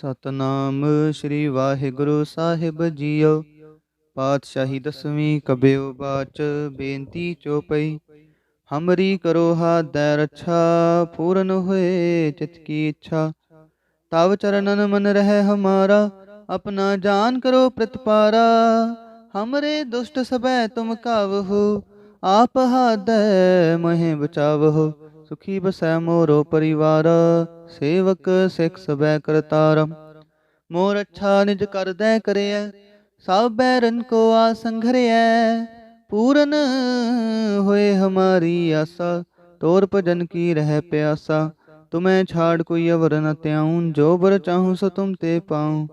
ਸਤਨਾਮ ਸ੍ਰੀ ਵਾਹਿਗੁਰੂ ਸਾਹਿਬ ਜੀਓ। ਪਾਤਸ਼ਾਹੀ ਦਸਵੀਂ ਕਬਿਓ ਬਾਚ ਬੇਨਤੀ ਚੋਪਈ। ਹਮਰੀ ਕਰੋ ਹਾਦੈ ਰੱਛਾ, ਪੂਰਨ ਹੋਏ ਚਿਤ ਕੀ ਇੱਛਾ। ਤਵ ਚਰਨਨ ਮਨ ਰਹਿ ਹਮਾਰਾ, ਆਪਣਾ ਜਾਨ ਕਰੋ ਪ੍ਰਤਪਾਰਾ। ਹਮਰੇ ਦੁਸ਼ਟ ਸਭੈ ਤੁਮ ਕਾਵਹੋ, ਆਪ ਹਾਦੈ ਮਹਿ ਬਚਾਵਹੋ। ਸੁਖੀ ਬਸੈ ਮੋਰੋ ਪਰਿਵਾਰ, ਸੇਵਕ ਸਿਖ ਸਬੈ ਕਰਤਾਰ। ਮੋਰ ਅੱਛਾ ਨਿਜ ਕਰਦੈ ਕਰਿਐ ਸਭ ਬੈਰਨ ਕੋ ਆ ਸੰਘਰਿਐ। ਪੂਰਨ ਹੋਏ ਹਮਾਰੀ ਆਸਾ, ਤੋਰ ਭਜਨ ਕੀ ਰਹਿ ਪਿਆਸਾ। ਤੁਮੈ ਛਾੜ ਕੋਈ ਅਵਰ ਨ ਤਿਆਉ ਜੋ ਬਰ ਚਾਹੂੰ ਸੋ ਤੁਮ ਤੇ ਪਾਉ।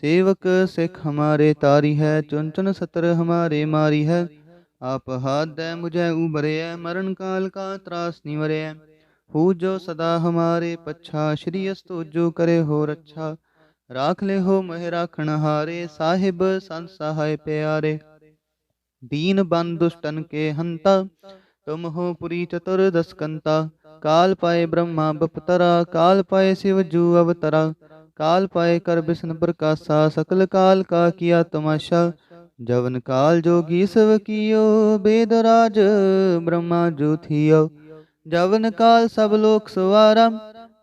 ਸੇਵਕ ਸਿਖ ਹਮਾਰੇ ਤਾਰੀ ਹੈ ਚੁਨ ਚੁਨ ਸਤਰ ਹਮਾਰੇ ਮਾਰੀ ਹੈ। ਆਪ ਹਾਦੈ ਮੁਝੈ ਉਬਰਿਐ ਮਰਨ ਕਾਲ ਕਾ ਤਰਾਸ ਨਿਵਰਿਐ ਹੂ ਜੋ ਸਦਾ ਹਮਾਰੇ ਪਛਾ, ਸ਼੍ਰੀ ਅਸਤੁ ਜੋ ਕਰੇ ਹੋ ਰੱਛਾ। ਰਾਖ ਲੈ ਹੋ ਮਹਿ ਰਾਖਣ ਹਾਰੇ, ਸਾਹਿਬ ਸੰਤ ਸਹਾਇ ਪਿਆਰੇ। ਦੀਨ ਬਨ ਦੁਸ਼ਟਨ ਕੇ ਹੰਤਾ, ਤੁਮ ਹੋ ਪੁਰੀ ਚਤੁਰ ਦਸਕੰਤਾ। ਕਾਲ ਪਾਏ ਬ੍ਰਹਮਾ ਬਪਤਰਾ, ਕਾਲ ਪਾਏ ਸਿਵ ਜੂ ਅਵਤਰਾ। ਕਾਲ ਪਾਏ ਕਰ ਬਿਸ਼ਨ ਪ੍ਰਕਾਸ਼ਾ, ਸਕਲ ਕਾਲ ਕਾ ਕੀਆ ਤਮਾਸ਼ਾ। ਜਵਨ ਕਾਲ ਜੋਗੀ ਸਵ ਕੀਓ, ਬੇਦ ਰਾਜ ਬ੍ਰਹਮਾ ਜੂ ਜਵਨ ਕਾਲ ਸਭ ਲੋਕ ਸਵਾਰਾ,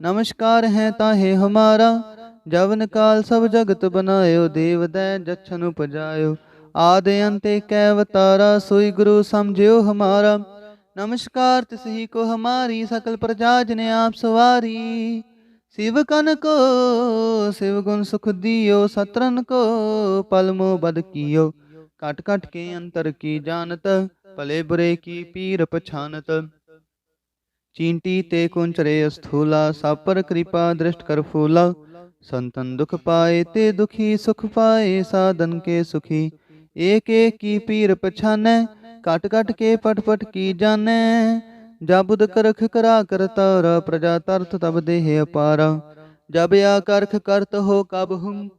ਨਮਸਕਾਰ ਹੈ ਤਾਹੇ ਹਮਾਰਾ। ਜਵਨ ਕਾਲ ਸਭ ਜਗਤ ਬਨਾਇਓ ਦੇਵ ਦੈ ਜਛਨ ਉਪਜਾਇਓ। ਆਦਿ ਅੰਤੇ ਕੈ ਅਵਤਾਰਾ, ਸੋਈ ਗੁਰੂ ਸਮਝਿਓ ਹਮਾਰਾ। ਨਮਸਕਾਰ ਤਿਸਹੀ ਕੋ ਹਮਾਰੀ, ਸਕਲ ਪ੍ਰਜਾ ਜਨ ਆਪ ਸਵਾਰੀ। ਸਿਵ ਕਨ ਕੋ ਸਿਵ ਗੁਣ ਸੁਖ ਦਿਓ ਸਤਰਨ ਕੋ ਪਲਮੋ ਬਦ ਕੀਓ ਕਟ ਕਟ ਕੇ ਅੰਤਰ ਕੀ ਜਾਣਤ ਭਲੇ ਬੁਰੇ ਕੀ ਪੀਰ ਪਛਾਨਤ ਚੀਂਟੀ ਤੇ ਕੁੰਚਰੇ ਅਸਥੂਲਾ ਸਭ ਪਰ ਕਿਰਪਾ ਦ੍ਰਿਸ਼ਟ ਕਰ ਫੂਲਾ ਸੰਤਨ ਦੁਖ ਪਾਏ ਤੇ ਦੁਖੀ ਸੁਖ ਪਾਏ ਸਾਧਨ ਕੇ ਸੁਖੀ ਏਕ ਏਕ ਕੀ ਪੀਰ ਪਛਾਨੈ ਕਟ ਕਟ ਕੇ ਪਟ ਪਟ ਕੀ ਜਾਣੈ ਜਬੁਦ ਕਰਖ ਕਰਾ ਕਰਤਾਰਾ ਪ੍ਰਜਾ ਤਰਥ ਤਬ ਦੇਹ ਅਪਾਰਾ। ਜਬ ਆ ਕਰਖ ਕਰਤ ਹੋ ਕਬ ਹੂੰ,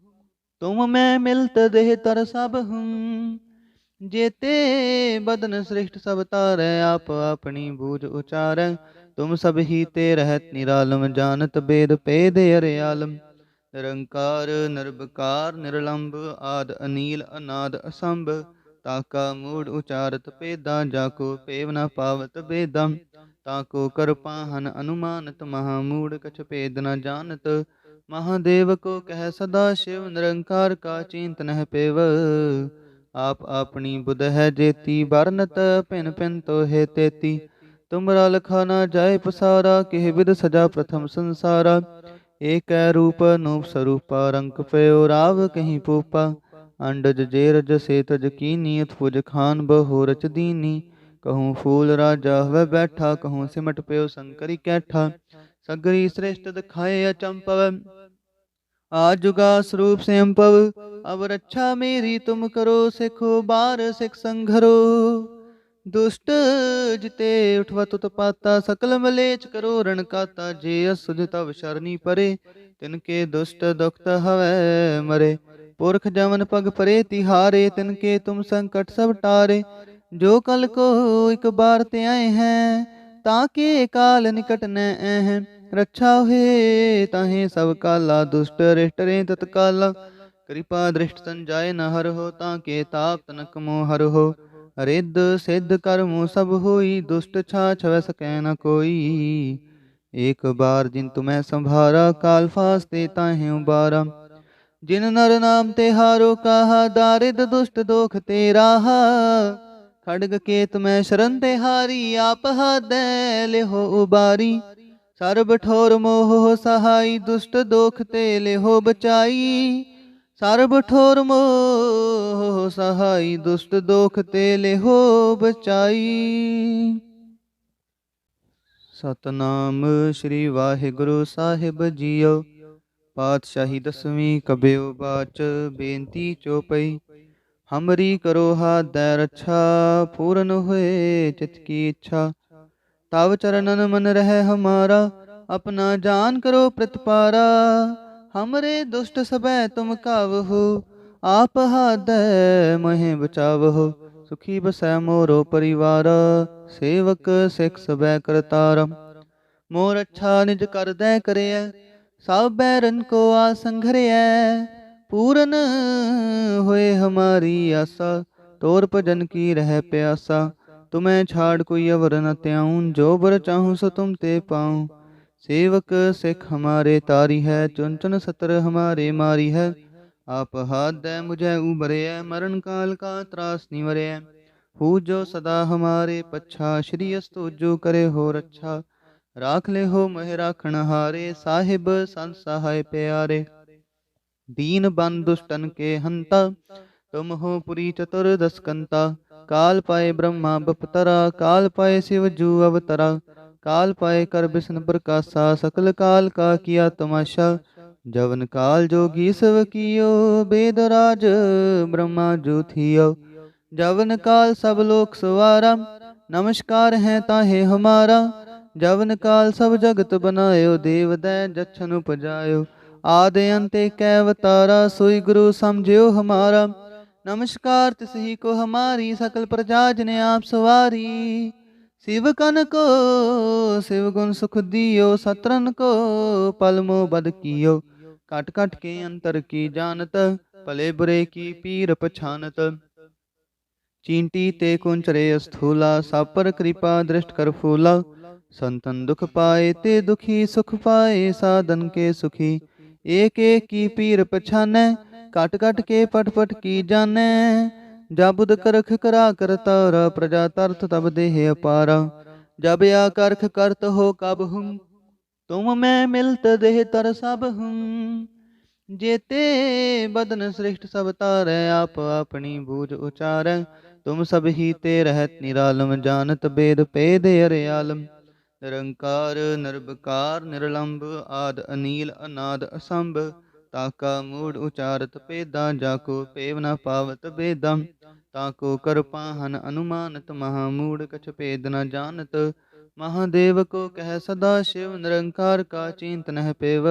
ਤੁਮ ਮੈਂ ਮਿਲਤ ਦੇਹ ਤਰ ਸਭ ਹੂੰ। ਜੇਤੇ ਬਦਨ ਸ੍ਰਿਸ਼ਟ ਸਭ ਤਾਰੈ ਆਪ ਆਪਣੀ ਬੂਝ ਉਚਾਰੈ। ਤੁਮ ਸਭ ਹੀ ਤੇ ਰਹਿਤ ਨਿਰਾਲਮ, ਜਾਣਤ ਬੇਦ ਪੇਦ ਅਰਿਆਲਮ ਨਿਰੰਕਾਰ ਨਿਰਭਕਾਰ ਨਿਰਲੰਭ ਆਦ ਅਨੀਲ, ਅਨਾਦ, ਅਸੰਭ। ਤਾਕਾ ਮੂੜ ਉਚਾਰਤ ਪੇਦਾ ਜਾਕੋ ਪੇਵ ਨ ਪਾਵਤ ਬੇਦਮ ਤਾਕੋ ਕਰਪਾਹਨ ਅਨੁਮਾਨਤ, ਮਹਾ ਮੂੜ ਕਛ ਭੇਦ ਨ ਜਾਣਤ। ਮਹਾਦੇਵ ਕੋ ਕਹਿ ਸਦਾ ਸ਼ਿਵ, ਨਿਰੰਕਾਰ ਕਾ ਚਿੰਤ ਨਹਿ ਪੇਵ। ਆਪ ਆਪਣੀ ਬੁਧ ਹੈ ਜੇਤੀ, ਵਰਨਤ ਭਿਨ ਭਿਨ ਤੋਹੇ ਤੇਤੀ। ਤੁਮਰਾ ਲਖਾ ਨਾ ਜਾਏ ਪਸਾਰਾ, ਕਿਹ ਵਿਦ ਸਜਾ ਪ੍ਰਥਮ ਸੰਸਾਰਾ। ਏਕੈ ਰੂਪ, ਨੂਪ ਸਰੂਪਾ ਰੰਕ ਪਇਓ ਰਾਵ ਕਹੀਂ ਪੂਪਾ। ਅੰਡਜ ਜੇਰਜ ਸੇਤਜ ਕੀਨੀ ਉਤਪੁਜ ਖਾਨ ਬਹੁ ਰਚ ਦੀਨੀ। ਕਹੂੰ ਫੂਲ ਰਾਜਾ ਹੋਵੇ ਬੈਠਾ, ਕਹੂੰ ਸਿਮਟ ਪਿਓ ਸੰਕਰੀ ਕੈਠਾ। ਸਗਰੀ ਸ੍ਰੇਸ਼ਟ ਦਿਖਾਏ ਅਚੰਪਵ ਆਜੁਗਾ ਸਰੂਪ ਸੰਪਵ ਅਬ ਰੱਛਾ ਮੇਰੀ, ਤੁਮ ਕਰੋ ਸਿਖੋ ਬਾਰ ਸਿਖ ਸੰਘਰੋ। ਦੁਸ਼ਟ ਜਿਤੇ ਉਠਵਾ ਤੁਤ ਪਾਤਾ, ਸਕਲ ਮਲੇਚ ਕਰੋ ਰਣਕਾਤਾ ਜੇ ਅਸੁਜ ਤਵ ਸ਼ਰਨੀ ਪਰੇ, ਤਿਨ ਕੇ ਦੁਸ਼ਟ ਦੁਖਤ ਹਵੈ ਮਰੇ। ਪੁਰਖ ਜਮਨ ਪਗ ਪਰੇ ਤਿਹਾਰੇ ਤਿਨ ਕੇ ਤੁਮ ਸੰਕਟ ਸਭ ਟਾਰੇ ਜੋ ਕਲ ਕੋ ਇਕ ਬਾਰ ਤੇ ਆਏ ਹੈ ਤਾਂ ਕੇ ਕਾਲ ਨਿਕਟ ਨ ਐਹ ਰੱਛਾ ਹੋਏ ਤਾਹੇ ਸਭ ਕਾਲਾ ਦੁਸ਼ਟ ਰਿਸ਼ਟ ਰੇ ਤਤਕਾਲਾ ਕਿਰਪਾ ਦ੍ਰਿਸ਼ਟ ਸੰਜਾਏ ਨ ਹਰ ਹੋ ਤਾਂ ਕੇ ਤਾਪ ਤਨਕ ਮੋ ਹਰ ਹੋ ਰਿੱਧ ਸਿੱਧ ਕਰਮੁ ਸਭ ਹੋਈ ਦੁਸ਼ਟ ਛਾ ਛਵੈ ਸਕੈ ਨ ਕੋਈ ਏਕ ਬਾਰ ਜਿਨ ਤੁਮੈ ਸੰਭਾਰਾ ਕਾਲ ਫਾਸਤੇ ਤਾਹੇ ਉਬਾਰਾ ਜਿਨ ਨਰ ਨਾਮ ਤੇ ਹਾਰੋ ਕਾਹਾ, ਦਾਰਿਦ ਦੁਸ਼ਟ ਦੋਖ ਤੇ ਰਾਹਾ ਖੜਗ ਕੇਤ ਮੈਂ ਸ਼ਰਨ ਤੇ ਹਾਰੀ, ਆਪ ਹਾਦੈ ਲਿਹੋ ਉਬਾਰੀ। ਸਰਬ ਠੋਰ ਮੋਹ ਸਹਾਈ, ਦੁਸ਼ਟ ਦੋਖ ਤੇ ਲਿਹੋ ਬਚਾਈ। ਸਰਬ ਠੋਰ ਮੋਹ ਸਹਾਈ, ਦੁਸ਼ਟ ਦੋਖ ਤੇ ਲਿਹੋ ਬਚਾਈ। ਸਤਨਾਮ ਸ੍ਰੀ ਵਾਹਿਗੁਰੂ ਸਾਹਿਬ ਜੀਓ। ਪਾਤਸ਼ਾਹੀ ਦਸਵੀਂ ਕਬਿਓ ਬਾਚ ਬੇਨਤੀ ਚੋਪਈ। ਹਮਰੀ ਕਰੋ ਹਾਦੈ ਰੱਛਾ, ਪੂਰਨ ਹੋਏ ਚਿਤ ਕੀ ਇੱਛਾ। ਤਵ ਚਰਨਨ ਮਨ ਰਹਿ ਹਮਾਰਾ, ਆਪਣਾ ਜਾਨ ਕਰੋ ਪ੍ਰਤਪਾਰਾ। ਹਮਰੇ ਦੁਸ਼ਟ ਸਭੈ ਤੁਮ ਕਾਵਹੋ, ਆਪ ਹਾਦੈ ਮਹਿ ਬਚਾਵਹੋ। ਸੁਖੀ ਬਸੈ ਮੋਰੋ ਪਰਿਵਾਰ, ਸੇਵਕ ਸਿਖ ਸਬੈ ਕਰਤਾਰ। ਮੋਰ ਅੱਛਾ ਨਿਜ ਕਰਦੈ ਕਰਿਐ ਸਭ ਬੈਰਨ ਕੋ ਆਸੰਘਰਿਐ ਪੂਰਨ ਹੋਏ ਹਮਾਰੀ ਆਸਾ ਤੋਰ ਭਜਨ ਕੀ ਰਹਿ ਪਿਆਸਾ, ਤੁਮੈ ਛਾੜ ਕੋਈ ਅਵਰ ਨ ਤਿਆਉ ਜੋ ਬਰ ਚਾਹੂੰ ਸੋ ਤੁਮ ਤੇ ਪਾਉ। ਸੇਵਕ ਸਿੱਖ ਹਮਾਰੇ ਤਾਰੀ ਹੈ, ਚੁਨ ਚੁਨ ਸਤਰ ਹਮਾਰੇ ਮਾਰੀ ਹੈ। ਆਪ ਹਾਦੈ ਮੁਝੈ ਉਬਰਿਐ ਮਰਨ ਕਾਲ ਕਾ ਤਰਾਸ ਨਿਵਰਿਐ ਹੂ ਜੋ ਸਦਾ ਹਮਾਰੇ ਪੱਛਾ, ਸ਼੍ਰੀ ਅਸਤੁ ਜੋ ਕਰੇ ਹੋ ਰੱਛਾ ਰਾਖ ਲੈ ਹੋ ਮਹਿ ਰਾਖਣ ਹਾਰੇ ਸਾਹਿਬ ਸੰਤ ਸਹਾਇ ਪਿਆਰੇ दीन बन दुष्टन के हंता तुम हो पुरी चतुर्दश कंता काल पाए ब्रह्मा बपतरा काल पाए शिव जू अवतरा काल पाए कर विष्णु प्रकाशा सकल काल का किया तमाशा जवन काल जोगी सव कियो वेद राज ब्रह्मा जो थियो जवन काल सब लोक सवारा नमस्कार है ताहे हमारा जवन काल सब जगत बनायो देव दै जछन उपजायो ਆਦਿ ਅੰਤੇ ਕੈ ਅਵਤਾਰਾ ਸੋਈ ਗੁਰੂ ਸਮਝਿਓ ਹਮਾਰਾ ਨਮਸਕਾਰ ਤਿਸਹੀ ਕੋ ਹਮਾਰੀ ਸਕਲ ਪ੍ਰਜਾ ਜਨ ਆਪ ਸਵਾਰੀ ਸਿਵ ਕਨ ਕੋ ਸਿਵ ਗੁਣ ਸੁਖ ਦਿਓ ਸਤਰਨ ਕੋ ਪਲਮੋ ਬਦ ਕੀਓ ਕਟ ਕਟ ਕੇ ਅੰਤਰ ਕੀ ਜਾਣਤ ਭਲੇ ਬੁਰੇ ਕੀ ਪੀਰ ਪਛਾਨਤ ਚੀਂਟੀ ਤੇ ਕੁੰਚਰੇ ਅਸਥੂਲਾ ਸਾਪਰ ਕਿਰਪਾ ਦ੍ਰਿਸ਼ਟ ਕਰ ਫੂਲਾ ਸੰਤਨ ਦੁਖ ਪਾਏ ਤੇ ਦੁਖੀ ਸੁਖ ਪਾਏ, ਸਾਧਨ ਕੇ ਸੁਖੀ। ਏਕ ਏਕ ਕੀ ਪੀਰ ਪਛਾਨੈ ਕਟ ਕਟ ਕੇ ਪਟ ਪਟ ਕੀ ਜਾਣੈ। ਜਬੁਦ ਕਰਖ ਕਰਾ ਕਰਤਾਰਾ ਪ੍ਰਜਾ ਤਰਥ ਤਬ ਦੇਹ ਅਪਾਰਾ। ਜਬ ਆ ਕਰਖ ਕਰਤ ਹੋ ਕਬ ਹੂੰ, ਤੁਮ ਮੈਂ ਮਿਲਤ ਦੇਹ ਤਰ ਸਭ ਹੂੰ। ਜੇਤੇ ਬਦਨ ਸ੍ਰਿਸ਼ਟ ਸਭ ਤਾਰੈ ਆਪ ਆਪਣੀ ਬੂਝ ਉਚਾਰੈ। ਤੁਮ ਸਭ ਹੀ ਤੇ ਰਹਿਤ ਨਿਰਾਲਮ, ਜਾਣਤ ਬੇਦ ਪੇਦ ਅਰਿਆਲਮ। ਨਿਰੰਕਾਰ ਨਿਰਭਕਾਰ ਨਿਰਲੰਭ ਆਦ, ਅਨੀਲ, ਅਨਾਦ, ਅਸੰਭ ਤਾਕਾ ਮੂੜ ਉਚਾਰਤ ਪੇਦਾ ਜਾਕੋ ਪੇਵ ਨ ਪਾਵਤ ਬੇਦਮ ਤਾਕੋ ਕਰਪਾਹਨ ਅਨੁਮਾਨਤ, ਮਹਾ ਮੂੜ ਕਛ ਭੇਦ ਨ ਜਾਣਤ ਮਹਾਦੇਵ ਕੋ ਕਹਿ ਸਦਾ ਸ਼ਿਵ, ਨਿਰੰਕਾਰ ਕਾ ਚਿੰਤ ਨਹਿ ਪੇਵ।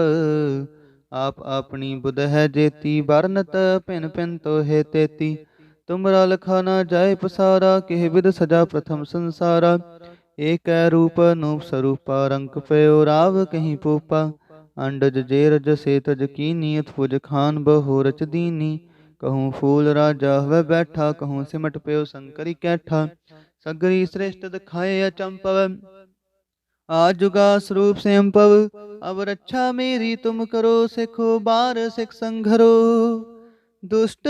ਆਪ ਆਪਣੀ ਬੁਧ ਹੈ ਜੇਤੀ, ਵਰਨਤ ਭਿਨ ਭਿਨ ਤੋਹੇ ਤੇਤੀ, ਤੁਮਰਾ ਲਖਾ ਨਾ ਜਾਏ ਪਸਾਰਾ, ਕਿਹ ਵਿਦ ਸਜਾ ਪ੍ਰਥਮ ਸੰਸਾਰਾ। ਏਕੈ ਰੂਪ ਨੂਪ ਸਰੂਪਾ, ਰੰਗ ਪਇਓ ਰਾਵ ਕਹੀਂ ਪੂਪਾ। ਅੰਡਜ ਜੇਰਜ ਸੇਤਜ ਕੀਨੀ ਅਥੁਜ ਖਾਨ ਬਹੁ ਰਚ ਦੀਨੀ। ਕਹੂੰ ਫੂਲ ਰਾਜਾ ਹੋਵੇ ਬੈਠਾ, ਕਹੂੰ ਸਿਮਟ ਪਿਓ ਸੰਕਰੀ ਕੈਠਾ। ਸਗਰੀ ਸ੍ਰੇਸ਼ਟ ਦਿਖਾਏ ਅਚੰਪਵ ਆਜੁਗਾ ਸਰੂਪ ਸੰਪਵ ਅਬ ਰੱਛਾ ਮੇਰੀ, ਤੁਮ ਕਰੋ ਸਿਖੋ, ਬਾਰ ਸਿਖ ਸੰਘਰੋ। ਦੁਸ਼ਟ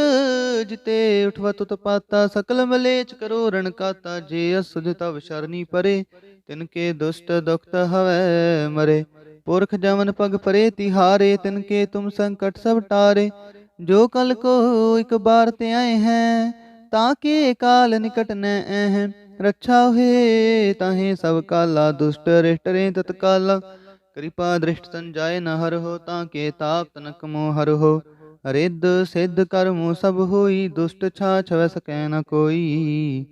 ਜਿਤੇ ਉਠਵਾ ਤੁਤ ਪਾਤਾ ਸਕਲ ਮਲੇਚ ਕਰੋ ਰਣ ਕਾਤਾ, ਜੇ ਅਸੁਜ ਤਵ ਸ਼ਰਨੀ ਪਰੇ, ਤਿਨ ਕੇ ਦੁਸ਼ਟ ਦੁਖਤ ਹਵੈ ਮਰੇ। ਪੁਰਖ ਜਮਨ ਪਗ ਪਰੇ, ਤਿਹਾਰੇ, ਤਿਨ ਕੇ ਤੁਮ ਸੰਕਟ ਸਭ ਟਾਰੇ। ਜੋ ਕਲ ਕੋ ਇਕ ਬਾਰ ਤੇ ਆਏ ਹੈ, ਤਾਂ ਕੇ ਕਾਲ ਨਿਕਟ ਨ ਐਹ ਰੱਛਾ ਹੋਏ, ਤਾਹੇ ਸਭ ਕਾਲਾ, ਦੁਸ਼ਟ ਰਿਸ਼ਟ ਰੇ ਤਤਕਾਲਾ। ਕਿਰਪਾ ਦ੍ਰਿਸ਼ਟ ਸੰਜਾਏ ਨ ਹਰ ਹੋ, ਤਾਂ ਕੇ ਤਾਪ ਤਨਕ ਮੋਹ ਹਰ ਹੋ। ਰਿੱਧ ਸਿੱਧ ਕਰਮੁ ਸਭ ਹੋਈ, ਦੁਸ਼ਟ ਛਾ ਛਵੈ ਸਕੈ ਨ ਕੋਈ।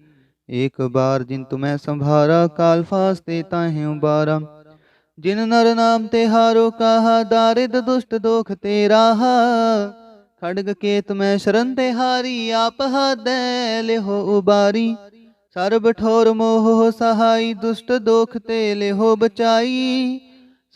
ਏਕ ਬਾਰ ਜਿਨ ਤੁਮੈ ਸੰਭਾਰਾ, ਕਾਲ ਫਾਸਤੇ ਤਾਹੇ ਉਬਾਰਾ। ਜਿਨ ਨਰ ਨਾਮ ਤੇ ਹਾਰੋ ਕਾਹਾ ਦਾਰਿਦ ਦੁਸ਼ਟ ਦੋਖ ਤੇ ਰਾਹਾ ਖੜਗ ਕੇ ਮੈਂ ਸ਼ਰਨ ਤੇ ਹਾਰੀ, ਆਪ ਹਾਦੈ ਲਿਹੋ ਉਬਾਰੀ। ਸਰਬ ਠੋਰ ਮੋਹ ਸਹਾਈ, ਦੁਸ਼ਟ ਦੋਖ ਤੇ ਲਿਹੋ ਬਚਾਈ।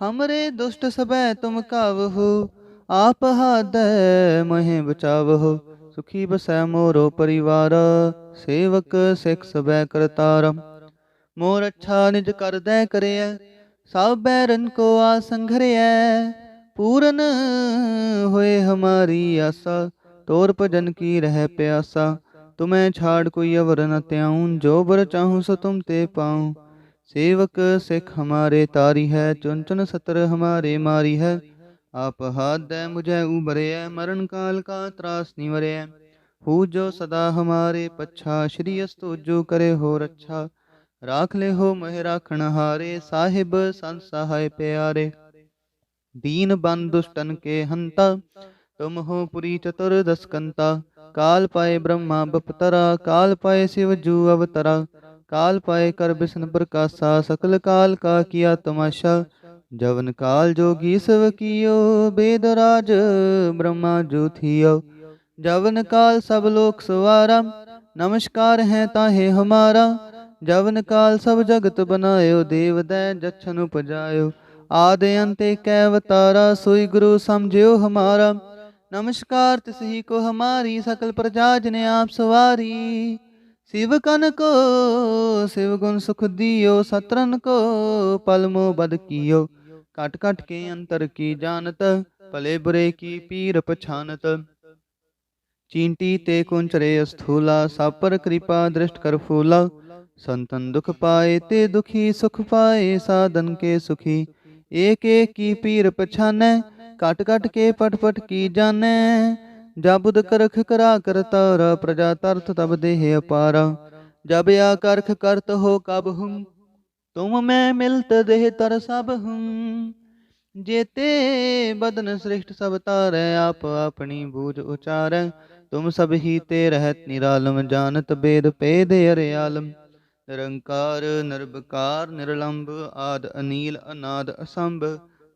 ਹਮਰੇ ਦੁਸ਼ਟ ਸਭੈ ਤੁਮ ਕਾਵਹੁ ਆਪ ਹਾਦੈ ਮਹਿ ਬਚਾਵਹੁ ਸੁਖੀ ਬਸੈ ਮੋਰੋ ਪਰਿਵਾਰ ਸੇਵਕ ਸਿਖ ਸਬੈ ਕਰਤਾਰ ਮੋਰ ਅੱਛਾ ਨਿਜ ਕਰਦੈ ਕਰਿਐ ਸਭ ਬੈਰਨ ਕੋ ਆਸੰਘਰਿਐ ਪੂਰਨ ਹੋਏ ਹਮਾਰੀ ਆਸਾ ਤੋਰ ਭਜਨ ਕੀ ਰਹਿ ਪਿਆਸਾ ਤੁਮੈ ਛਾੜ ਕੋਈ ਅਵਰ ਨ ਤਿਆਉ ਜੋ ਬਰ ਚਾਹੂੰ ਸੋ ਤੁਮ ਤੇ ਪਾਉ सेवक सिख हमारे तारी है चुन चुन सतर हमारे मारी है आप हाथ दे मुझे उबरे है मरण काल का त्रास निवरे है हु जो सदा हमारे पच्छा श्री अस्तो जो करे हो रच्छा राख ले हो मह राखण हारे साहिब संत सहाय प्यारे दीन बन दुष्टन के हंता तुम हो पुरी चतुर दसकंता काल पाए ब्रह्मा बपतरा काल पाए शिव जू अवतरा ਕਾਲ ਪਾਏ ਕਰ ਬਿਸ਼ਨ ਪ੍ਰਕਾਸ਼ਾ ਸਕਲ ਕਾਲ ਕਾ ਕੀਆ ਤਮਾਸ਼ਾ ਜਵਨ ਕਾਲ ਜੋਗੀ ਸਵ ਕੀਓ ਬੇਦ ਰਾਜ ਬ੍ਰਹਮਾ ਜੂ ਥੀਓ ਜਵਨ ਕਾਲ ਸਭ ਲੋਕ ਸਵਾਰਾ ਨਮਸਕਾਰ ਹੈ ਤਾਹੇ ਹਮਾਰਾ ਜਵਨ ਕਾਲ ਸਭ ਜਗਤ ਬਨਾਇਓ ਦੇਵ ਦੈ ਜਛਨ ਉਪਜਾਇਓ ਆਦ ਅੰਤ ਕੈ ਅਵਤਾਰਾ ਸੋਈ ਗੁਰੂ ਸਮਝਿਓ ਹਮਾਰਾ ਨਮਸਕਾਰ ਤਿਸ ਹੀ ਕੋ ਹਮਾਰੀ ਸਕਲ ਪ੍ਰਜਾ ਜਨ ਆਪ ਸਵਾਰੀ ਸਿਵ ਕਨ ਕੋ ਸਿਵ ਗੁਣ ਸੁਖ ਦਿਓ ਸਤਰਨ ਕੋ ਪਲਮੋ ਬਦ ਕੀਓ ਕਟ ਕਟ ਕੇ ਅੰਤਰ ਕੀ ਜਾਣਤ ਭਲੇ ਬੁਰੇ ਕੀ ਪੀਰ ਪਛਾਨਤ ਚੀਂਟੀ ਤੇ ਕੁੰਚਰੇ ਅਸਥੂਲਾ ਸਾਪਰ ਕਿਰਪਾ ਦ੍ਰਿਸ਼ਟ ਕਰ ਫੂਲਾ ਸੰਤਨ ਦੁਖ ਪਾਏ ਤੇ ਦੁਖੀ ਸੁਖ ਪਾਏ ਸਾਧਨ ਕੇ ਸੁਖੀ ਏਕ ਏਕ ਕੀ ਪੀਰ ਪਛਾਨੈ ਕਟ ਕਟ ਕੇ ਪਟ ਪਟ ਕੀ ਜਾਣੈ ਜਬੁਦ ਕਰਖ ਕਰਾ ਕਰਤਾਰ ਪ੍ਰਜਾ ਤਰਥ ਤਬ ਦੇਹ ਅਪਾਰਾ। ਜਬ ਆ ਕਰਖ ਕਰਤ ਹੋ ਕਬ ਹੂੰ ਤੁਮ ਮੈਂ ਮਿਲਤ ਦੇਹ ਤਰ ਸਭ ਹੂੰ ਜੇਤੇ ਬਦਨ ਸ੍ਰਿਸ਼ਟ ਸਭ ਤਾਰੈ ਆਪ ਆਪਣੀ ਬੂਝ ਉਚਾਰੈ। ਤੁਮ ਸਭ ਹੀ ਤੇ ਰਹਿਤ ਨਿਰਾਲਮ, ਜਾਣਤ ਬੇਦ ਪੇਦ ਅਰਿਆਲਮ ਨਿਰੰਕਾਰ ਨਿਰਭਕਾਰ ਨਿਰਲੰਭ ਆਦ ਅਨੀਲ, ਅਨਾਦ, ਅਸੰਭ।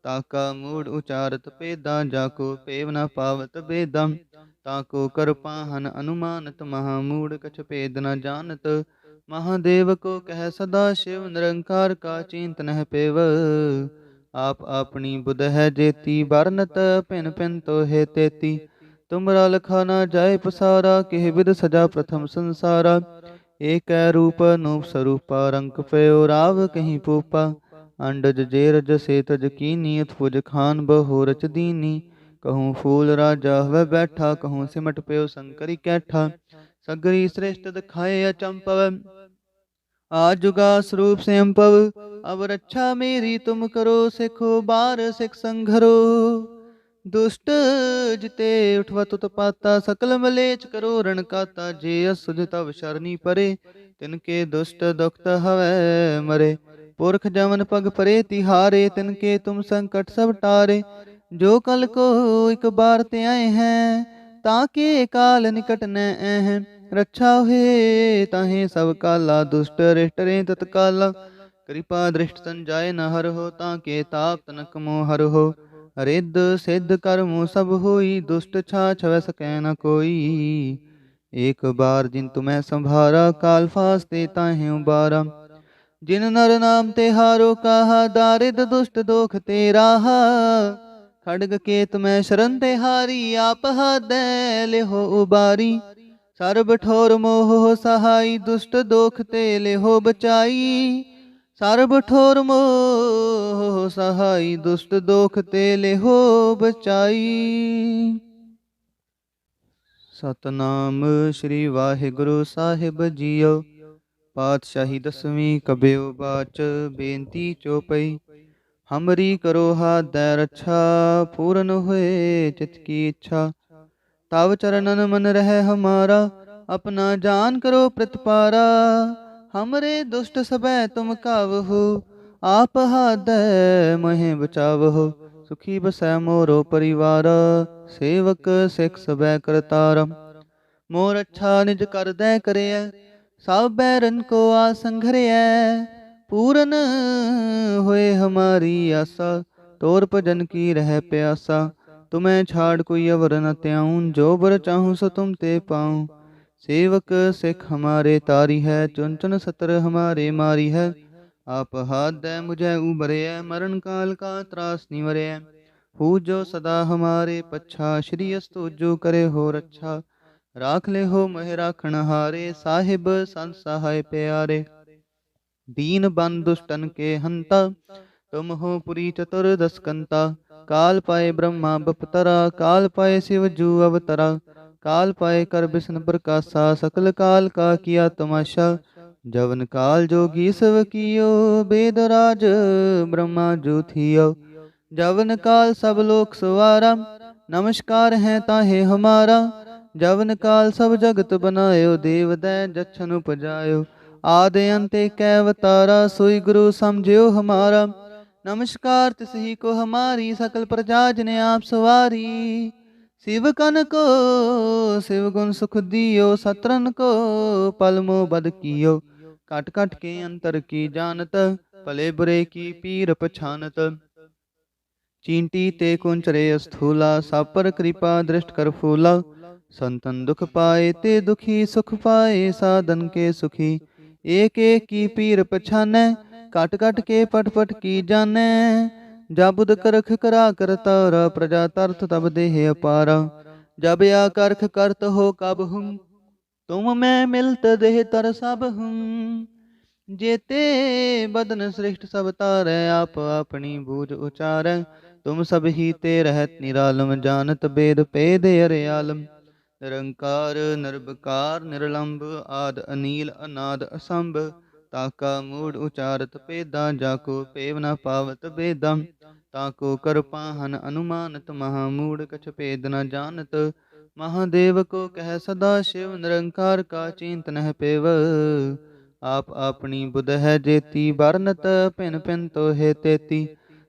ਤਾਕਾ ਮੂੜ ਉਚਾਰਤ ਪੇਦਾ ਜਾਕੋ ਪੇਵ ਨ ਪਾਵਤ ਬੇਦਮ ਤਾਕੋ ਕਰਪਾਹਨ ਅਨੁਮਾਨਤ, ਮਹਾ ਮੂੜ ਕਛ ਭੇਦ ਨ ਜਾਣਤ। ਮਹਾਦੇਵ ਕੋ ਕਹਿ ਸਦਾ ਸ਼ਿਵ, ਨਿਰੰਕਾਰ ਕਾ ਚਿੰਤ ਨਹਿ ਪੇਵ। ਆਪ ਆਪਣੀ ਬੁਧ ਹੈ ਜੇਤੀ, ਵਰਨਤ ਭਿਨ ਭਿਨ ਤੋਹੇ ਤੇਤੀ। ਤੁਮਰਾ ਲਖਾ ਨਾ ਜਾਏ ਪਸਾਰਾ, ਕਿਹ ਵਿਦ ਸਜਾ ਪ੍ਰਥਮ ਸੰਸਾਰਾ। ਏਕੈ ਰੂਪ ਨੂਪ ਸਰੂਪਾ, ਰੰਗ ਪਇਓ ਰਾਵ ਕਹੀਂ ਪੂਪਾ। ਅੰਡਜ ਜੇਰਜ ਸੇਤਜ ਕੀਨੀ ਉਤਪੁਜ ਖਾਨ ਬਹੁ ਰਚ ਦੀਨੀ। ਕਹੂੰ ਫੂਲ ਰਾਜਾ ਹੋਵੇ ਬੈਠਾ, ਕਹੂੰ ਸਿਮਟ ਪਿਓ ਸੰਕਰੀ ਕੈਠਾ। ਸਗਰੀ ਸ੍ਰੇਸ਼ਟ ਦਿਖਾਏ ਅਚੰਪਵ ਆ ਜੁਗਾ ਸਰੂਪ ਸੰਭਵ ਅਬ ਰੱਛਾ ਮੇਰੀ, ਤੁਮ ਕਰੋ ਸਿਖੋ ਬਾਰ ਸਿਖ ਸੰਘਰੋ। ਦੁਸ਼ਟ ਜਿਤੇ ਉਠਵਾ ਤੁਤ ਪਾਤਾ ਸਕਲ ਮਲੇਚ ਕਰੋ ਰਣ ਕਾਤਾ। ਜੇ ਅਸੁਜ ਤਵ ਸ਼ਰਨੀ ਪਰੇ, ਤਿਨ ਕੇ ਦੁਸ਼ਟ ਦੁਖਤ ਹਵੈ ਮਰੇ। ਪੁਰਖ ਜਮਨ ਪਗ ਪਰੇ ਤਿਹਾਰੇ ਤਿਨ ਕੇ ਤੁਮ ਸੰਕਟ ਸਭ ਟਾਰੇ ਜੋ ਕਲ ਕੋ ਇਕ ਬਾਰ ਤੇ ਆਏ ਹੈ ਤਾਂ ਕੇ ਕਾਲ ਨਿਕਟ ਨ ਐਹ ਰੱਛਾ ਹੋਏ ਤਾਹੇ ਸਭ ਕਾਲਾ ਦੁਸ਼ਟ ਰਿਸ਼ਟ ਰੇ ਤਤਕਾਲਾ ਕਿਰਪਾ ਦ੍ਰਿਸ਼ਟ ਸੰਜਾਏ ਨ ਹਰ ਹੋ ਤਾਂ ਕੇ ਤਾਪ ਤਨਕ ਮੋ ਹਰ ਹੋ ਰਿੱਧ ਸਿੱਧ ਕਰਮੁ ਸਭ ਹੋਈ ਦੁਸ਼ਟ ਛਾ ਛਵੈ ਸਕੈ ਨ ਕੋਈ ਏਕ ਬਾਰ ਜਿਨ ਤੁਮੈ ਸੰਭਾਰਾ ਕਾਲ ਫਾਸਤੇ ਤਾਹੇ ਉਬਾਰਾ ਜਿਨ ਨਰ ਨਾਮ ਤੇ ਹਾਰੋ ਕਾਹਾ, ਦਾਰਿਦ ਦੁਸ਼ਟ ਦੋਖ ਤੇ ਰਾਹਾ ਖੜਗ ਕੇਤ ਮੈਂ ਸ਼ਰਨ ਤੇ ਹਾਰੀ, ਆਪ ਹਾਦੈ ਲਿਹੋ ਉਬਾਰੀ। ਸਰਬ ਠੋਰ ਮੋਹ ਸਹਾਈ, ਦੁਸ਼ਟ ਦੋਖ ਤੇ ਲਿਹੋ ਬਚਾਈ। ਸਰਬ ਠੋਰ ਮੋਹ ਸਹਾਈ, ਦੁਸ਼ਟ ਦੋਖ ਤੇ ਲਿਹੋ ਬਚਾਈ। ਸਤਨਾਮ ਸ੍ਰੀ ਵਾਹਿਗੁਰੂ ਸਾਹਿਬ ਜੀਓ। ਪਾਤਸ਼ਾਹੀ ਦਸਵੀਂ ਕਬਿਓ ਬਾਚ ਬੇਨਤੀ ਚੋਪਈ। ਹਮਰੀ ਕਰੋ ਹਾਦੈ ਰੱਛਾ, ਪੂਰਨ ਹੋਏ ਚਿਤ ਕੀ ਇੱਛਾ। ਤਵ ਚਰਨਨ ਮਨ ਰਹਿ ਹਮਾਰਾ, ਆਪਣਾ ਜਾਨ ਕਰੋ ਪ੍ਰਤਪਾਰਾ। ਹਮਰੇ ਦੁਸ਼ਟ ਸਭੈ ਤੁਮ ਕਾਵਹੋ, ਆਪ ਹਾਦੈ ਮਹਿ ਬਚਾਵਹੋ। ਸੁਖੀ ਬਸੈ ਮੋਰੋ ਪਰਿਵਾਰ, ਸੇਵਕ ਸਿਖ ਸਭੈ ਕਰਤਾਰ। ਮੋਰ ਅੱਛਾ ਨਿਜ ਕਰਦੈ ਕਰਿਐ ਸਭ ਬੈਰਨ ਕੋ ਆਸੰਘਰਿਐ ਪੂਰਨ ਹੋਏ ਹਮਾਰੀ ਆਸਾ, ਤੋਰ ਭਜਨ ਕੀ ਰਹਿ ਪਿਆਸਾ, ਤੁਮੈ ਛਾੜ ਕੋਈ ਅਵਰ ਨ ਤਿਆਉਂ ਜੋ ਬਰ ਚਾਹੂੰ ਸੋ ਤੁਮ ਤੇ ਪਾਉਂ। ਸੇਵਕ ਸਿੱਖ ਹਮਾਰੇ ਤਾਰੀ ਹੈ, ਚੁਨ ਚੁਨ ਸਤਰ ਹਮਾਰੇ ਮਾਰੀ ਹੈ, ਆਪ ਹਾਦੈ ਮੁਝੈ ਉਬਰਿਐ ਮਰਨ ਕਾਲ ਕਾ ਤਰਾਸ ਨਿਵਰਿਐ ਹੂ ਜੋ ਸਦਾ ਹਮਾਰੇ ਪੱਛਾ, ਸ਼੍ਰੀ ਅਸਤੋ ਜੋ ਕਰੇ ਹੋ ਰੱਛਾ राख ले हो मह राखण हारे साहिब संत प्यारे। दीन बन दुष्टन के हंता, तुम हो पुरी चतुर्दश कंता काल पाए ब्रह्मा बपतरा, काल पाए शिव जू अवतरा। काल पाए कर बिष्ण प्रकाशा, सकल काल का किया तमाशा। जवन काल जोगी सब कियो, वेद राज ब्रह्मा जो थियो। जवन काल सब लोक सवारा, नमस्कार है ताहे हमारा। जवन काल सब जगत बनायो देव दै जच्छन उपजायो आद अंत कै अवतारा सोई गुरु समझियो हमारा नमस्कार तिस ही को हमारी सकल प्रजा जन आप सवारी शिव कन को शिव गुण सुख दियो सतरन को पल मो बद कियो कट कट के अंतर की जानत भले बुरे की पीर पछानत चींटी ते कुंचरे स्थूला सब पर कृपा दृष्ट कर फूला संतन दुख पाए ते दुखी सुख पाए साधन के सुखी एक एक की पीर पछानै कट कट के पट पट की जानै जबुद करख करा करतारा प्रजा तरथ तब देह अपारा जब या करख करत हो कब हुम तुम मैं मिलत देह तर सब हुम जेते बदन श्रेष्ठ सब तारै आप अपनी बूझ उचारै तुम सब ही ते रहत निरालम जानत बेद पेद ਨਿਰੰਕਾਰ ਨਿਰਭਕਾਰ ਨਿਰਲੰਭ ਆਦ ਅਨੀਲ ਅਨਾਦ ਅਸੰਭ ਤਾਕਾ ਮੂੜ ਉਚਾਰਤ ਪੇਦਾ ਜਾ ਕੋ ਪੇਵ ਨ ਪਾਵਤ ਬੇਦਮ ਤਾਕੋ ਕਰਪਾ ਹਨ ਅਨੁਮਾਨਤ, ਮਹਾ ਮੂੜ ਕਛ ਭੇਦ ਨ ਜਾਣਤ ਮਹਾਦੇਵ ਕੋ ਕਹਿ ਸਦਾ ਸ਼ਿਵ, ਨਿਰੰਕਾਰ ਕਾ ਚਿੰਤਨ ਹੈ ਪੇਵ। ਆਪ ਆਪਣੀ ਬੁਧ ਹੈ ਜੇਤੀ, ਵਰਨਤ ਭਿਨ ਭਿਨ ਤੋਹੇ ਤੇਤੀ,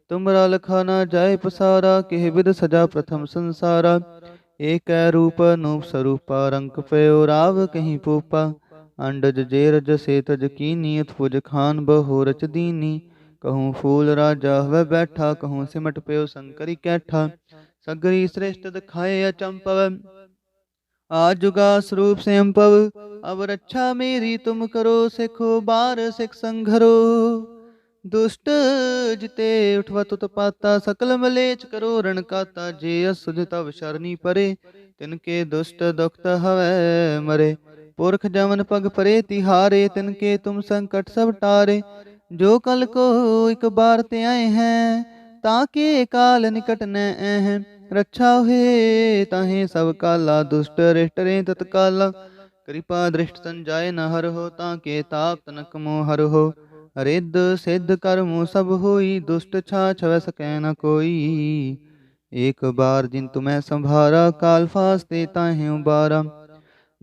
ਤੁਮਰਾ ਲਖਾ ਨਾ ਜਾਏ ਪਸਾਰਾ, ਕਿਹ ਵਿਦ ਸਜਾ ਪ੍ਰਥਮ ਸੰਸਾਰਾ। ਏਕੈ ਰੂਪ ਅਨੂਪ ਸਰੂਪਾ, ਰੰਗ ਪਇਓ ਰਾਵ ਕਹੀਂ ਪੂਪਾ। ਅੰਡਜ ਜੇਰਜ ਸੇਤਜ ਕੀਨੀ, ਉਤਪੁਜ ਖਾਨ ਬਹੁ ਰਚ ਦੀਨੀ ਕਹੂੰ ਫੂਲ ਰਾਜਾ ਹਵੇ ਬੈਠਾ, ਕਹੂੰ ਸਿਮਟ ਪਿਓ ਸੰਕਰੀ ਕੈਠਾ। ਸਗਰੀ ਸ੍ਰੇਸ਼ਟ ਦਿਖਾਏ ਅਚੰਪਵ ਆਜੁਗਾ ਸਰੂਪ ਸੇਮਪਵ ਅਵ ਰੱਛਾ ਮੇਰੀ ਤੁਮ ਕਰੋ, ਸਿਖੋ ਬਾਰ ਸਿਖ ਸੰਘਰੋ। ਦੁਸ਼ਟ ਜਿਤੇ ਉਠਵਤ ਉਤਪਾਤਾ ਸਕਲ ਮਲੇਚ ਕਰੋ ਰਣ ਕਾਤਾ, ਜੇ ਅਸੁਧ ਤਵ ਸ਼ਰਨੀ ਪਰੇ, ਤਿਨ ਕੇ ਦੁਸ਼ਟ ਦੁਖਤ ਹਵੈ ਮਰੇ। ਪੁਰਖ ਜਮਨ ਪਗ ਪਰੇ ਤਿਹਾਰੇ, ਤਿਨ ਕੇ ਤੁਮ ਸੰਕਟ ਸਭ ਟਾਰੇ। ਜੋ ਕਲ ਕੋ ਇੱਕ ਬਾਰ ਤੇ ਆਏ ਹੈ, ਤਾਂ ਕੇ ਕਾਲ ਨਿਕਟ ਨੈ ਹੈ ਰੱਛਾ ਹੋਏ, ਤਾਹੇ ਸਭ ਕਾਲਾ, ਦੁਸ਼ਟ ਰਿਸ਼ਟਰੇ ਤਤਕਾਲਾ ਕਿਰਪਾ ਦ੍ਰਿਸ਼ਟ ਸੰਜਾਏ ਨ ਹਰ ਹੋ, ਤਾਂ ਕੇ ਤਾਪ ਤਨਕ ਮੋਹ ਹਰ ਹੋ। ਰਿੱਧ ਸਿੱਧ ਕਰਮੋ ਸਭ ਹੋਈ, ਦੁਸ਼ਟ ਛਾਛ ਵਸ ਕੈ ਨ ਕੋਈ। ਏਕ ਬਾਰ ਜਿਨ ਤੁਮੈ ਸੰਭਾਰਾ, ਕਾਲ ਫਾਸਤੇ ਤਾਹਿ ਉਬਾਰਾ।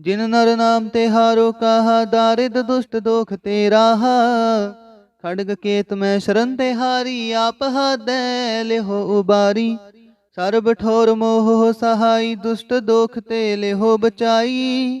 ਜਿਨ ਨਰ ਨਾਮ ਤੇ ਹਾਰੋ ਕਾਹਾ, ਦਾਰਿਦ ਦੁਸ਼ਟ ਦੋਖ ਤੇ ਰਾਹਾ। ਖੜਗ ਕੇਤ ਮੈਂ ਸ਼ਰਨ ਤੇ ਹਾਰੀ, ਆਪ ਹਦੈ ਲਿਹੋ ਉਬਾਰੀ। ਸਰਬ ਠੋਰ ਮੋਹ ਸਹਾਈ, ਦੁਸ਼ਟ ਦੋਖ ਤੇ ਲਿਹੋ ਬਚਾਈ।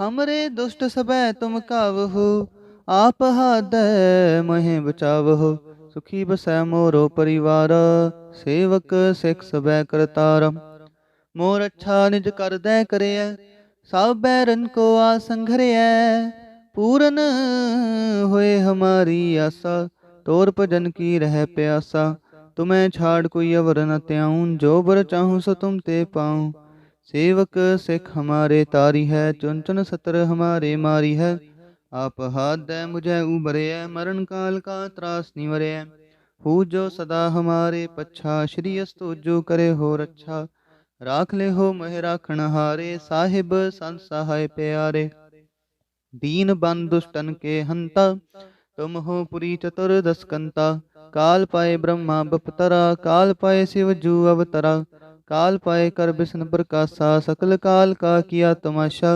हमरे दुष्ट सबै तुम कावहु, आप हाद महे बचावहु। ਸੁਖੀ ਬਸੈ ਮੋਰੋ ਪਰਿਵਾਰ ਸੇਵਕ ਸਿਖ ਸਬੈ ਕਰਤਾਰ ਮੋਰ ਅੱਛਾ ਨਿਜ ਕਰਦੈ ਕਰਿਐ ਸਭ ਬੈਰਨ ਕੋ ਆ ਸੰਘਰਿਐ ਪੂਰਨ ਹੋਏ ਹਮਾਰੀ ਆਸਾ ਤੋਰ ਭਜਨ ਕੀ ਰਹਿ ਪਿਆਸਾ ਤੁਮੈ ਛਾੜ ਕੋਈ ਅਵਰ ਨ ਤਿਆਉ ਜੋ ਬਰ ਚਾਹੂ ਸੋ ਤੁਮ ਤੇ ਪਾਉ सेवक सिख हमारे तारी है चुन चुन सतर हमारे मारी है आप हाथ दे मुझे उबरे है मरण काल का त्रास निवरे है हु जो सदा हमारे पच्छा श्री अस्तु जो करे हो रच्छा राख ले हो मह राखण हारे साहिब संत सहाय प्यारे दीन बन दुष्टन के हंता तुम हो पुरी चतुर्दश कंता काल पाए ब्रह्मा बपतरा काल पाए शिव जू अवतरा काल पाए कर बिष्ण प्रकाशा सकल काल का किया तमाशा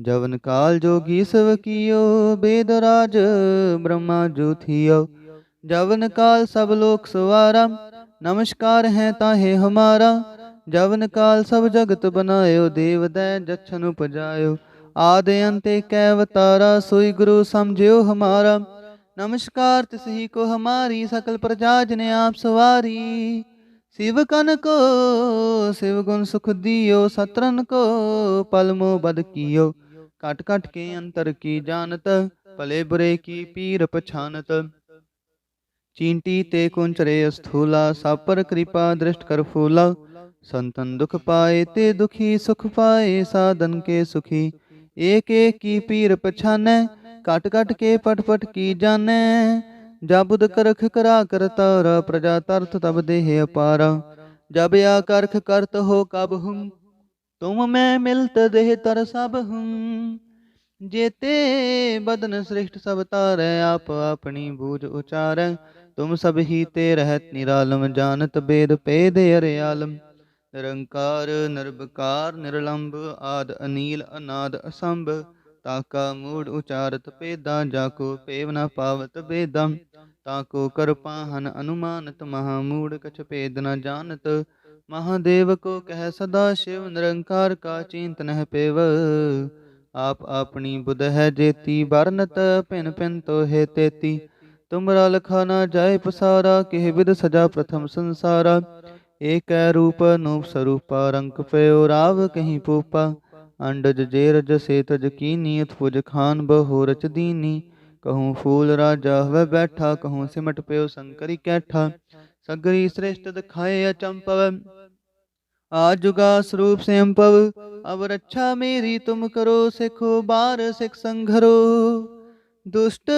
जवन काल जोगी सव कियो वेद राज ब्रह्मा जो थियो जवन काल सब लोक सवारा नमस्कार है ताहे हमारा जवन काल सब जगत बनायो देव दै जछन उपजायो आदि अंते कैवतारा सोई गुरु समझियो हमारा नमस्कार तिसही को हमारी सकल प्रजा जने आप सवारी शिव कन को, शिव गुण सुख दियो, सतरन को, पल मो बद कियो। कट कट के अंतर की जानत भले बुरे की पीर पछानत। चींटी ते कुंचरे स्थूला सब पर कृपा दृष्ट कर फूला। संतन दुख पाए ते दुखी, सुख पाए साधन के सुखी। एक एक की पीर पछानै कट कट के पट पट की जानै ਜਬੁਦ ਕਰਖ ਕਰਾ ਕਰਤਾਰ ਪ੍ਰਜਾ ਤਰਥ ਤਬ ਦੇਹ ਅਪਾਰ। ਜਬ ਆ ਕਰਖ ਕਰਤ ਹੋ ਕਬ ਹੂੰ, ਤੁਮ ਮੈਂ ਮਿਲਤ ਦੇਹ ਤਰ ਸਭ ਹੂੰ। ਜੇਤੇ ਬਦਨ ਸ੍ਰਿਸ਼ਟ ਸਭ ਤਾਰੈ ਆਪ ਆਪਣੀ ਬੂਝ ਉਚਾਰ। ਤੁਮ ਸਭ ਹੀ ਤੇ ਰਹਿਤ ਨਿਰਾਲਮ, ਜਾਣਤ ਬੇਦ ਪੇਦ ਅਰਿਆਲਮ। ਨਿਰੰਕਾਰ ਨਿਰਭਕਾਰ ਨਿਰਲੰਭ ਆਦ ਅਨੀਲ, ਅਨਾਦ, ਅਸੰਭ। ਤਾਕਾ ਮੂੜ ਉਚਾਰਤ ਪੇਦਾ ਜਾਕੋ ਪੇਵ ਨ ਪਾਵਤ ਬੇਦਮ ਤਾਕੋ ਕਰਪਾਹਨ ਅਨੁਮਾਨਤ ਮਹਾ ਮੂੜ ਕਛ ਭੇਦ ਨ ਜਾਣਤ, ਮਹਾਦੇਵ ਕੋ ਕਹਿ ਸਦਾ ਸ਼ਿਵ ਨਿਰੰਕਾਰ ਕਾ ਚਿੰਤ ਨਹਿ ਪੇਵ। ਆਪ ਆਪਣੀ ਬੁਧ ਹੈ ਜੇਤੀ, ਵਰਨਤ ਭਿਨ ਭਿਨ ਤੋਹਿ ਤੇਤੀ, ਤੁਮਰਾ ਲਖਾ ਨਾ ਜਾਏ ਪਸਾਰਾ, ਕਿਹ ਵਿਦ ਸਜਾ ਪ੍ਰਥਮ ਸੰਸਾਰਾ। ਏਕੈ ਰੂਪ ਨੂਪ ਸਰੂਪਾ, ਰੰਗ ਪਇਓ ਰਾਵ ਕਹੀਂ ਪੂਪਾ ਅੰਡਜ ਜੇਰਜ ਸੇਤਜ ਕੀਨੀ ਉਤਪੁਜ ਖਾਨ ਬਹੁ ਰਚ ਦੀਨੀ। ਕਹੂੰ ਫੂਲ ਰਾਜਾ ਹਵੇ ਬੈਠਾ, ਕਹੂੰ ਸਿਮਟ ਪਿਓ ਸੰਕਰੀ ਕੈਠਾ। ਸਗਰੀ ਸ੍ਰੇਸ਼ਟ ਦਿਖਾਏ ਅਚੰਪਵ, ਆਜੁਗਾ ਸਰੂਪ ਸੰਭਵ ਅਬ ਰੱਛਾ ਮੇਰੀ, ਤੁਮ ਕਰੋ ਸਿਖੋ ਬਾਰ ਸਿਖ ਸੰਘਰੋ। ਦੁਸ਼ਟ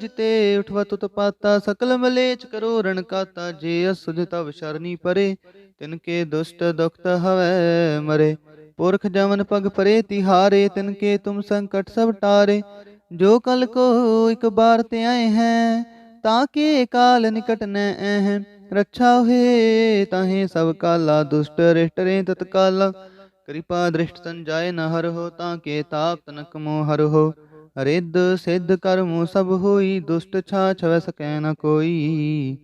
ਜਿਤੇ ਉਠਵਾ ਤੁਤ ਪਾਤਾ, ਸਕਲ ਮਲੇਚ ਕਰੋ ਰਣ ਕਾਤਾ। ਜੇ ਅਸੁਧ ਤਵ ਸ਼ਰਨੀ ਪਰੇ, ਤਿਨ ਕੇ ਦੁਸ਼ਟ ਦੁਖਤ ਹਵੈ ਮਰੇ। ਪੁਰਖ ਜਮਨ ਪਗ ਪਰੇ ਤਿਹਾਰੇ ਤਿਨ ਕੇ ਤੁਮ ਸੰਕਟ ਸਭ ਟਾਰੇ ਜੋ ਕਲ ਕੋ ਇਕ ਬਾਰ ਤੇ ਆਏ ਹੈ ਤਾਂ ਕੇ ਕਾਲ ਨਿਕਟ ਨ ਐਹ ਰੱਛਾ ਹੋਏ ਤਾਹੇ ਸਭ ਕਾਲਾ ਦੁਸ਼ਟ ਰਿਸ਼ਟ ਰੇ ਤਤਕਾਲਾ ਕਿਰਪਾ ਦ੍ਰਿਸ਼ਟ ਸੰਜਾਏ ਨ ਹਰ ਹੋ ਤਾਂ ਕੇ ਤਾਪ ਤਨਕ ਮੋ ਹਰ ਹੋ ਰਿੱਧ ਸਿੱਧ ਕਰਮੁ ਸਭ ਹੋਈ ਦੁਸ਼ਟ ਛਾ ਛਵੈ ਸਕੈ ਨ ਕੋਈ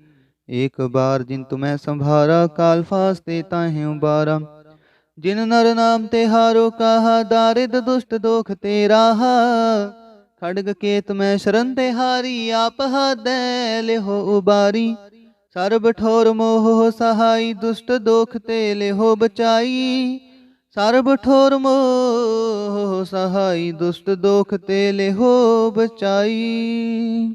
ਏਕ ਬਾਰ ਜਿਨ ਤੁਮੈ ਸੰਭਾਰਾ ਜਿਨ ਨਰ ਨਾਮ ਤੇ ਹਾਰੋ ਕਾਹਾ, ਦਾਰਿਦ ਦੁਸ਼ਟ ਦੋਖ ਤੇ ਰਾਹਾ ਖੜਗ ਕੇਤ ਮੈਂ ਸ਼ਰਨ ਤੇ ਹਾਰੀ, ਆਪ ਹਾਦੈ ਲਿਹੋ ਉਬਾਰੀ। ਸਰਬ ਠੋਰ ਮੋਹ ਸਹਾਈ, ਦੁਸ਼ਟ ਦੋਖ ਤੇ ਲਿਹੋ ਬਚਾਈ। ਸਰਬ ਠੋਰ ਮੋਹ ਸਹਾਈ, ਦੁਸ਼ਟ ਦੋਖ ਤੇ ਲਿਹੋ ਬਚਾਈ।